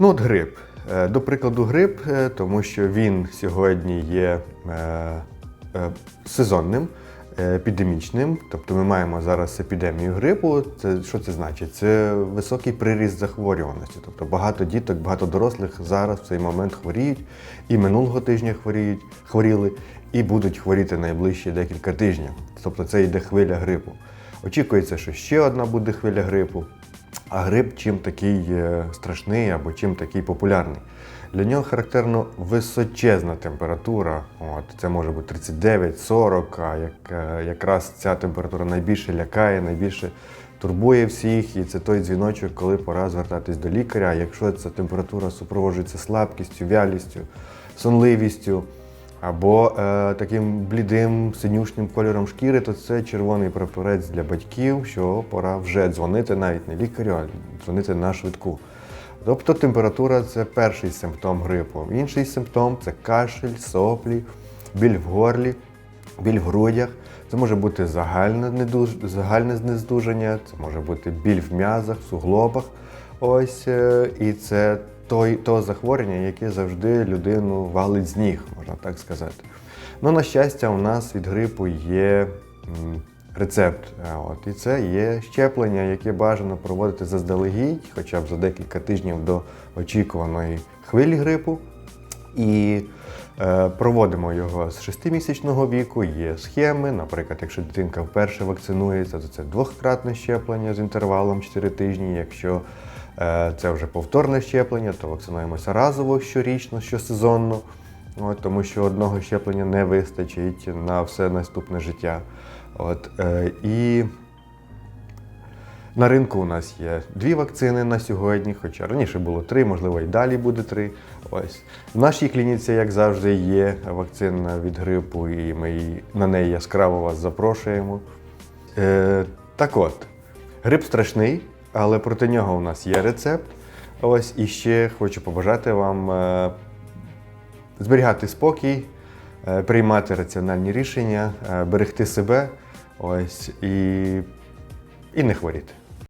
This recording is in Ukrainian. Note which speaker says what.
Speaker 1: Ну, от грип. Е, До прикладу, грип, е, тому що він сьогодні є е, сезонним, епідемічним. Тобто ми маємо зараз епідемію грипу. Це що це значить? Це високий приріст захворюваності. Тобто багато діток, багато дорослих зараз в цей момент хворіють, і минулого тижня хворіють, хворіли, і будуть хворіти найближчі декілька тижнів. Тобто це йде хвиля грипу. Очікується, що ще одна буде хвиля грипу. А грип чим такий е, страшний або чим такий популярний? Для нього характерно височезна температура. От, це може бути 39-40, а як, е, якраз ця температура найбільше лякає, найбільше турбує всіх. І це той дзвіночок, коли пора звертатись до лікаря. Якщо ця температура супроводжується слабкістю, вялістю, сонливістю, або е, таким блідим синюшнім кольором шкіри, то це червоний прапорець для батьків, що пора вже дзвонити навіть не лікарю, а дзвонити на швидку. Тобто температура це перший симптом грипу. Інший симптом це кашель, соплі, біль в горлі, біль в грудях. Це може бути загальне, недуж... загальне знездуження, це може бути біль в м'язах, суглобах. Ось, е, і це той, то захворювання, яке завжди людину валить з ніг, можна так сказати. Ну, на щастя, у нас від грипу є рецепт. Е, От, і це є щеплення, яке бажано проводити заздалегідь, хоча б за декілька тижнів до очікуваної хвилі грипу. І е, проводимо його з 6-місячного віку. Є схеми. Наприклад, якщо дитинка вперше вакцинується, то це двократне щеплення з інтервалом 4 тижні. Якщо це вже повторне щеплення, то вакцинуємося разово щорічно, щосезонно, От, тому що одного щеплення не вистачить на все наступне життя. От, е, і на ринку у нас є дві вакцини на сьогодні, хоча раніше було три, можливо, і далі буде три. Ось. В нашій клініці, як завжди, є вакцина від грипу, і ми на неї яскраво вас запрошуємо. Е, так от, грип страшний, але проти нього у нас є рецепт. Ось і ще хочу побажати вам е, зберігати спокій, е, приймати раціональні рішення, е, берегти себе ось, і, і не хворіти.